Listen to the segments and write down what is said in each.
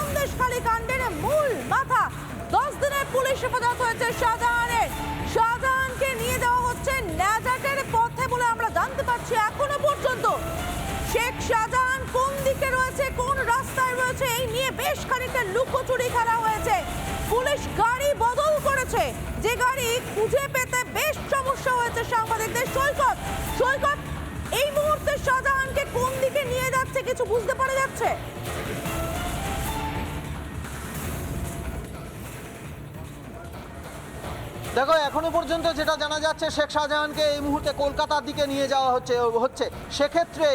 সন্দেশখালী কাণ্ডের মূল মাথা দশ দিনের পুলিশ হেফাজত হয়েছে শাহজাহানের। শাহজাহানকে নিয়ে যাওয়া হচ্ছে ন্যাজাটের পথে বলে আমরা জানতে পারছি এখনও পর্যন্ত। শেখ শাহজাহান কোন দিকে রয়েছে, কোন রাস্তায় রয়েছে, এই নিয়ে বেশ খানিকটা লুকোচুরি খেলা হয়েছে। পুলিশ গাড়ি বদল করেছে। যে গাড়ি খুঁজে পেতে বেশ সমস্যা হয়েছে সাংবাদিকদের। সৈকত সৈকত, এই মুহূর্তে শাহজাহানকে কোন দিকে নিয়ে যাচ্ছে কিছু বুঝতে পারা যাচ্ছে? দেখো, এখনও পর্যন্ত যেটা জানা যাচ্ছে, শেখ শাহজাহানকে এই মুহূর্তে কলকাতার দিকে নিয়ে যাওয়া হচ্ছে হচ্ছে। সেক্ষেত্রে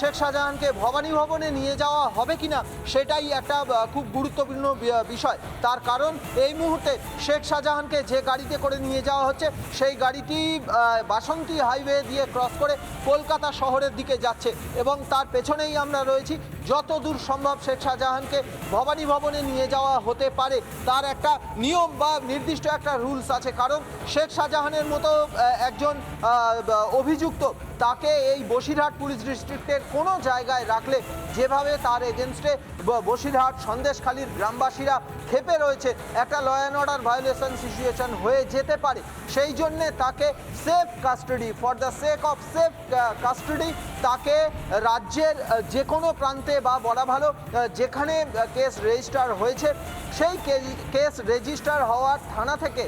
শেখ শাহজাহানকে ভবানী ভবনে নিয়ে যাওয়া হবে কিনা, সেটাই একটা খুব গুরুত্বপূর্ণ বিষয়। তার কারণ, এই মুহূর্তে শেখ শাহজাহানকে যে গাড়িতে করে নিয়ে যাওয়া হচ্ছে, সেই গাড়িটি বাসন্তী হাইওয়ে দিয়ে ক্রস করে কলকাতা শহরের দিকে যাচ্ছে। এবং তার পেছনেই আমরা রয়েছি যত দূর সম্ভব শেখ শাহজাহানকে ভবানী ভবনে নিয়ে যাওয়া হতে পারে। তার একটা নিয়ম বা নির্দিষ্ট একটা রুলস আছে, কারণ শেখ শাহজাহানের মতো একজন অভিযুক্ত তাকে এই বসিরহাট পুলিশ ডিস্ট্রিক্টের কোনো জায়গায় রাখলে যেভাবে তার এগেনস্টে বসিরহাট, সন্দেশখালীর গ্রামবাসীরা ক্ষেপে রয়েছে, একটা law and order violation situation হয়ে যেতে পারে। সেই জন্যে তাকে safe custody for the sake of safe custody তাকে রাজ্যের যে কোনো প্রান্তে বা বলা ভালো যেখানে কেস রেজিস্টার হয়েছে, সেই কেস রেজিস্টার হওয়ার থানা থেকে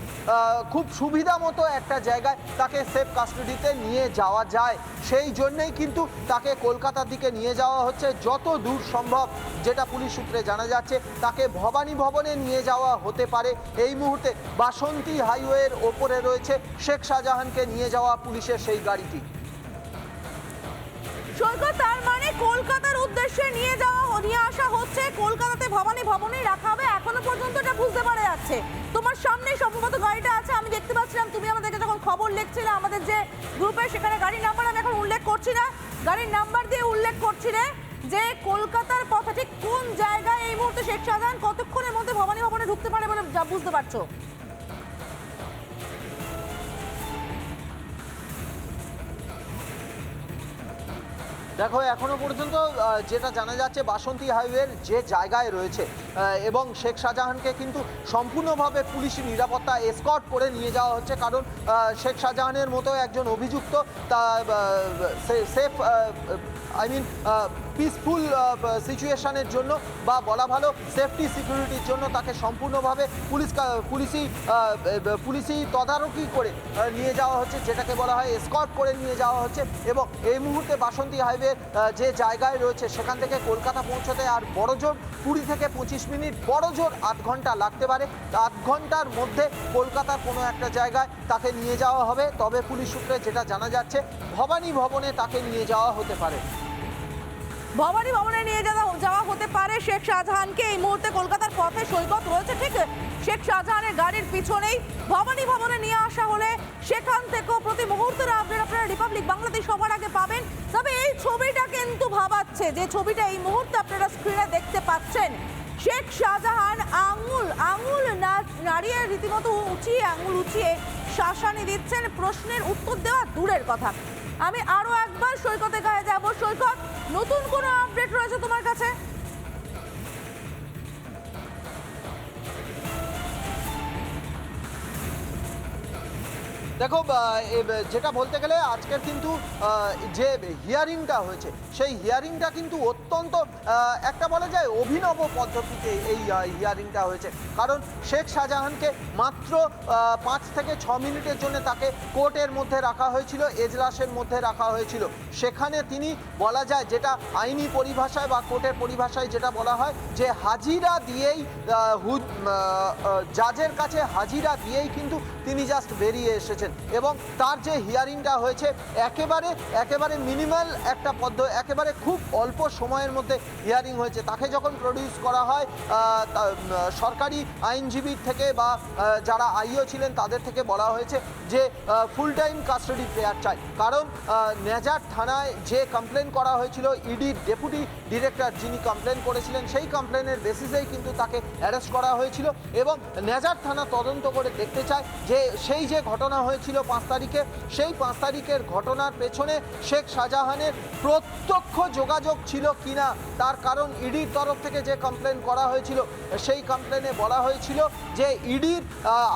খুব সুবিধা মতো একটা জায়গায় তাকে সেফ কাস্টাডিতে নিয়ে যাওয়া যায়। সেই জন্যেই কিন্তু তাকে কলকাতার দিকে নিয়ে যাওয়া হচ্ছে যত দূর সম্ভব, যেটা পুলিশ সূত্রে জানা যাচ্ছে, তাকে ভবানী ভবনে নিয়ে যাওয়া হতে পারে। এই মুহূর্তে বাসন্তী হাইওয়ের ওপরে রয়েছে শেখ শাহজাহানকে নিয়ে যাওয়া পুলিশের সেই গাড়িটি। সৈকত তার মানে কলকাতার উদ্দেশ্যে নিয়ে যাওয়া, নিয়ে আসা হচ্ছে। কলকাতাতে ভবানী ভবনে রাখা হবে। এখনও পর্যন্ত এটা বুঝতে পারা যাচ্ছে। তোমার সামনে সম্ভবত গাড়িটা আছে, আমি দেখতে পাচ্ছিলাম, তুমি আমাদেরকে যখন খবর লিখছিলে, আমাদের যে গ্রুপে সেখানে গাড়ি নাম্বার আমি এখন উল্লেখ করছি না গাড়ির নাম্বার দিয়ে উল্লেখ করছিলে যে কলকাতার কথা ঠিক কোন জায়গায় এই মুহূর্তে শেখ শাহজাহান কতক্ষণের মধ্যে ভবানী ভবনে ঢুকতে পারে বলে বুঝতে পারছ? দেখো, এখনও পর্যন্ত যেটা জানা যাচ্ছে, বাসন্তী হাইওয়ের যে জায়গায় রয়েছে এবং শেখ শাহজাহানকে কিন্তু সম্পূর্ণভাবে পুলিশ নিরাপত্তা এসকট করে নিয়ে যাওয়া হচ্ছে, কারণ শেখ শাহজাহানের মতো একজন অভিযুক্ত, তা সেফ আই মিন পিসফুল সিচুয়েশনের জন্য বা বলা ভালো সেফটি সিকিউরিটির জন্য তাকে সম্পূর্ণভাবে পুলিশ পুলিশি পুলিশি তদারকি করে নিয়ে যাওয়া হচ্ছে, যেটাকে বলা হয় স্কট করে নিয়ে যাওয়া হচ্ছে এবং এই মুহূর্তে বাসন্তী হাইওয়ে যে জায়গায় রয়েছে সেখান থেকে কলকাতা পৌঁছতে আর বড় জোর কুড়ি থেকে পঁচিশ মিনিট বড় জোর আধ ঘণ্টা লাগতে পারে। আধ ঘণ্টার মধ্যে কলকাতার কোনো একটা জায়গায় তাকে নিয়ে যাওয়া হবে। তবে পুলিশ সূত্রে যেটা জানা যাচ্ছে, ভবানী ভবনে তাকে নিয়ে যাওয়া হতে পারে। ভবানী ভবনে নিয়ে যাওয়া যাওয়া হতে পারে শেখ শাহজাহানকে। এই মুহূর্তে কলকাতার পথে সৈকত রয়েছে। ঠিক, শেখ শাহজাহানের গাড়ির পিছনেই ভবানী ভবনে নিয়ে আসা হলে সেখান থেকেও প্রতি মুহূর্তের আপডেট আপনারা রিপাবলিক বাংলাদেশ সবার আগে পাবেন। তবে এই ছবিটা কিন্তু ভাবাচ্ছে যে ছবিটা এই মুহূর্তে আপনারা স্ক্রিনে দেখতে পাচ্ছেন। শেখ শাহজাহান আঙুল আঙুল নাড়িয়ে রীতিমতো উঁচিয়ে, আঙুল উঁচিয়ে শাসানি দিচ্ছেন। প্রশ্নের উত্তর দেওয়া দূরের কথা। আমি আরও একবার সৈকতে গায়ে যাব। সৈকত নতুন কোনো আপডেট রয়েছে তোমার কাছে? দেখো যেটা বলতে গেলে আজকের কিন্তু যে হিয়ারিংটা হয়েছে, সেই হিয়ারিংটা কিন্তু অত্যন্ত একটা বলা যায় অভিনব পদ্ধতিতে এই হিয়ারিংটা হয়েছে। কারণ শেখ শাহজাহানকে মাত্র পাঁচ থেকে ছ মিনিটের জন্য তাকে কোর্টের মধ্যে রাখা হয়েছিল, এজলাসের মধ্যে রাখা হয়েছিল। সেখানে তিনি বলা যায় যেটা আইনি পরিভাষায় বা কোর্টের পরিভাষায় যেটা বলা হয় যে হাজিরা দিয়েই জাজের কাছে হাজিরা দিয়েই কিন্তু তিনি জাস্ট বেরিয়ে এসেছেন। এবং তার যে হিয়ারিংটা হয়েছে, একেবারে একেবারে মিনিমাল একটা পদ্ধ একেবারে খুব অল্প সময়ের মধ্যে হিয়ারিং হয়েছে। তাকে যখন প্রডিউস করা হয় সরকারি আইনজীবীর থেকে বা যারা আইও ছিলেন, তাদের থেকে বলা হয়েছে যে ফুল টাইম কাস্টাডি প্লেয়ার চাই। কারণ নেজার থানায় যে কমপ্লেন করা হয়েছিল ইডির ডেপুটি ডিরেক্টর যিনি কমপ্লেন করেছিলেন, সেই কমপ্লেনের বেসিসেই কিন্তু তাকে অ্যারেস্ট করা হয়েছিল এবং নেজার থানা তদন্ত করে দেখতে চায় যে, সেই যে ঘটনা হয়েছে হয়েছিল পাঁচ তারিখে। সেই পাঁচ তারিখের ঘটনার পেছনে শেখ শাহজাহানের প্রত্যক্ষ যোগাযোগ ছিল কিনা, তার কারণ ইডির তরফ থেকে যে কমপ্লেন করা হয়েছিল, সেই কমপ্লেনে বলা হয়েছিল যে ইডির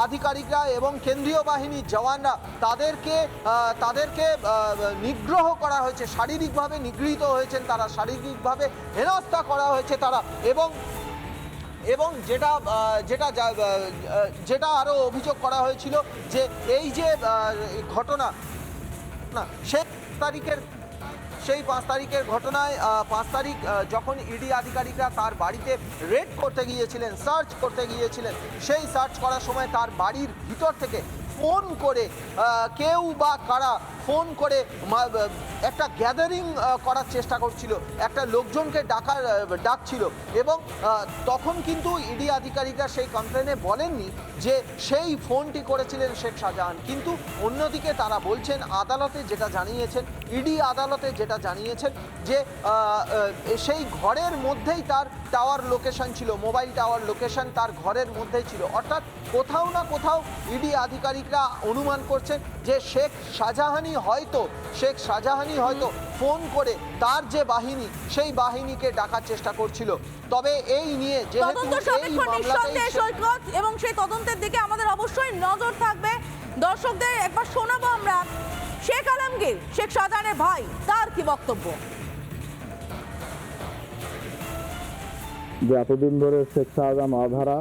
আধিকারিকরা এবং কেন্দ্রীয় বাহিনীর জওয়ানরা তাদেরকে তাদেরকে নিগ্রহ করা হয়েছে, শারীরিকভাবে নিগৃহীত হয়েছেন তারা, শারীরিকভাবে হেনস্থা করা হয়েছে তারা এবং এবং যেটা যেটা যেটা আরও অভিযোগ করা হয়েছিল যে এই যে ঘটনা, না, সেই তারিখের, সেই পাঁচ তারিখের ঘটনায় পাঁচ তারিখ যখন ইডি আধিকারিকরা তার বাড়িতে রেড করতে গিয়েছিলেন, সার্চ করতে গিয়েছিলেন, সেই সার্চ করার সময় তার বাড়ির ভিতর থেকে ফোন করে কেউ বা কারা ফোন করে একটা গ্যাদারিং করার চেষ্টা করছিল। একটা লোকজনকে ডাকার ডাকছিল এবং তখন কিন্তু ইডি আধিকারিকরা সেই কমপ্লেনে বলেননি যে সেই ফোনটি করেছিলেন শেখ শাহজাহান। কিন্তু অন্যদিকে তারা বলছেন, আদালতে যেটা জানিয়েছেন ইডি আদালতে যেটা জানিয়েছেন যে সেই ঘরের মধ্যেই তার টাওয়ার লোকেশন ছিল মোবাইল টাওয়ার লোকেশন তার ঘরের মধ্যেই ছিল। অর্থাৎ কোথাও না কোথাও ইডি আধিকারিকরা অনুমান করছেন যে শেখ শাহজাহানই হয়তো শেখ শাহজাহানই হয়তো ফোন করে তার যে বাহিনী সেই বাহিনীকে ডাকার চেষ্টা করছিল। তবে এই নিয়ে এবং সেই তদন্তের দিকে আমাদের অবশ্যই নজর থাকবে। দর্শকদের একবার শোনাবো আমরা শেখ আলমগীর, শেখ শাহজাহানের ভাই, তার কি বক্তব্য? যে এতদিন ধরে শেখ শাহজাহান অধারা,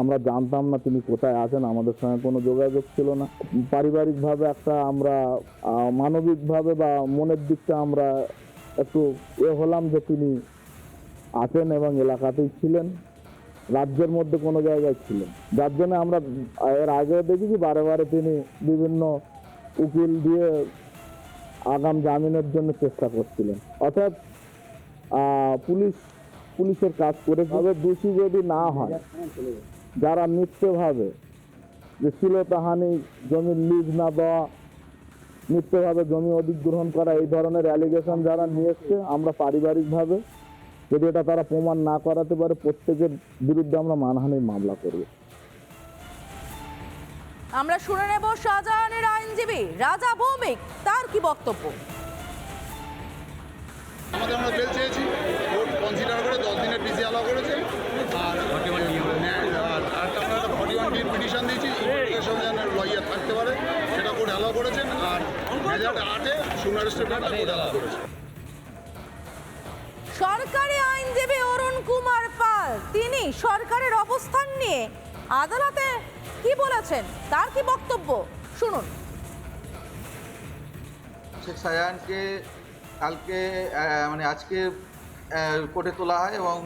আমরা জানতাম না তিনি কোথায় আছেন, আমাদের সঙ্গে কোনো যোগাযোগ ছিল না। পারিবারিকভাবে একটা আমরা মানবিকভাবে বা মনের দিকটা আমরা একটু এ হলাম যে তিনি আছেন এবং এলাকাতেই ছিলেন, রাজ্যের মধ্যে কোনো জায়গায় ছিলেন। যার জন্য আমরা, এর আগেও দেখেছি বারে বারে তিনি বিভিন্ন উকিল দিয়ে আগাম জামিনের জন্য চেষ্টা করছিলেন। অর্থাৎ পুলিশ, পুলিশের কাজ করে তবে দোষী যদি না হয়, যারা মিথ্যেভাবে যে শ্লীলতাহানি জমির লিজ না দেওয়া মিথ্যেভাবে জমি অধিগ্রহণ করা, এই ধরনের অ্যালিগেশন যারা নিয়ে আমরা পারিবারিকভাবে যদি এটা তারা প্রমাণ না করাতে পারে, প্রত্যেকের বিরুদ্ধে আমরা মানহানির মামলা করব। আমরা শুনে নেব শাহজাহানের আইনজীবী রাজা ভৌমিক তার কি বক্তব্য? আমাদের আমরা বেল চেয়েছি। কোর্ট কনসিডার করে দশ দিনের পিসি অ্যালাউ করেছে। আর আর আমরা একটা ফর্টি ওয়ান পিটিশন দিয়েছি। লয়ার থাকতে পারে সেটা কোর্ট অ্যালাউ করেছেন। আর রেজাল্ট আটে সুনার স্টেটমেন্টটা কোর্ট অ্যালাউ করেছে। সরকারি আইনজীবী অরুণ কুমার পাল তিনি সরকারের অবস্থান নিয়ে আদালতে কি বলেছেন? তার কি বক্তব্য? শুনুন। শেখ শাহজাহানকে কালকে মানে আজকে কোর্টে তোলা হয় এবং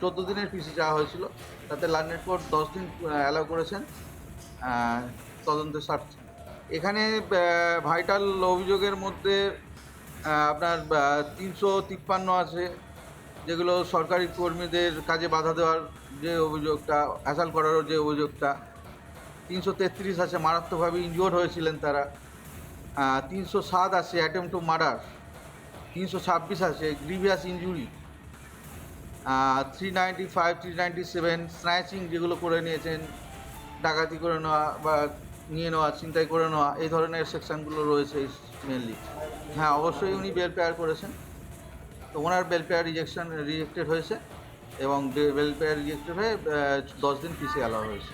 চোদ্দ দিনের পিসি চাওয়া হয়েছিল। তাতে লার্নেট কোর্ট দশ দিন অ্যালাউ করেছেন। তদন্তের স্বার্থে এখানে ভাইটাল অভিযোগের মধ্যে আপনার তিনশো তিপ্পান্ন আছে, যেগুলো সরকারি কর্মীদের কাজে বাধা দেওয়ার যে অভিযোগটা হ্যাসাল করারও যে অভিযোগটা তিনশো তেত্রিশ আছে মারাত্মকভাবে ইনজিওর হয়েছিলেন তারা। তিনশো সাত আছে অ্যাটেম্প টু মার্ডার তিনশো ছাব্বিশ আছে grievous injury three ninety five three ninety seven snatching যেগুলো করে নিয়েছেন, ডাকাতি করে নেওয়া বা নিয়ে নেওয়া চিন্তাই করে নেওয়া, এই ধরনের সেকশনগুলো রয়েছে মেনলি হ্যাঁ অবশ্যই উনি বেল পেয়ার করেছেন। তো ওনার বেল পেয়ার রিজেকশন রিজেক্টেড হয়েছে এবং বেল পেয়ার রিজেক্টেড হয়ে দশ দিন পিছিয়ে আলা হয়েছে।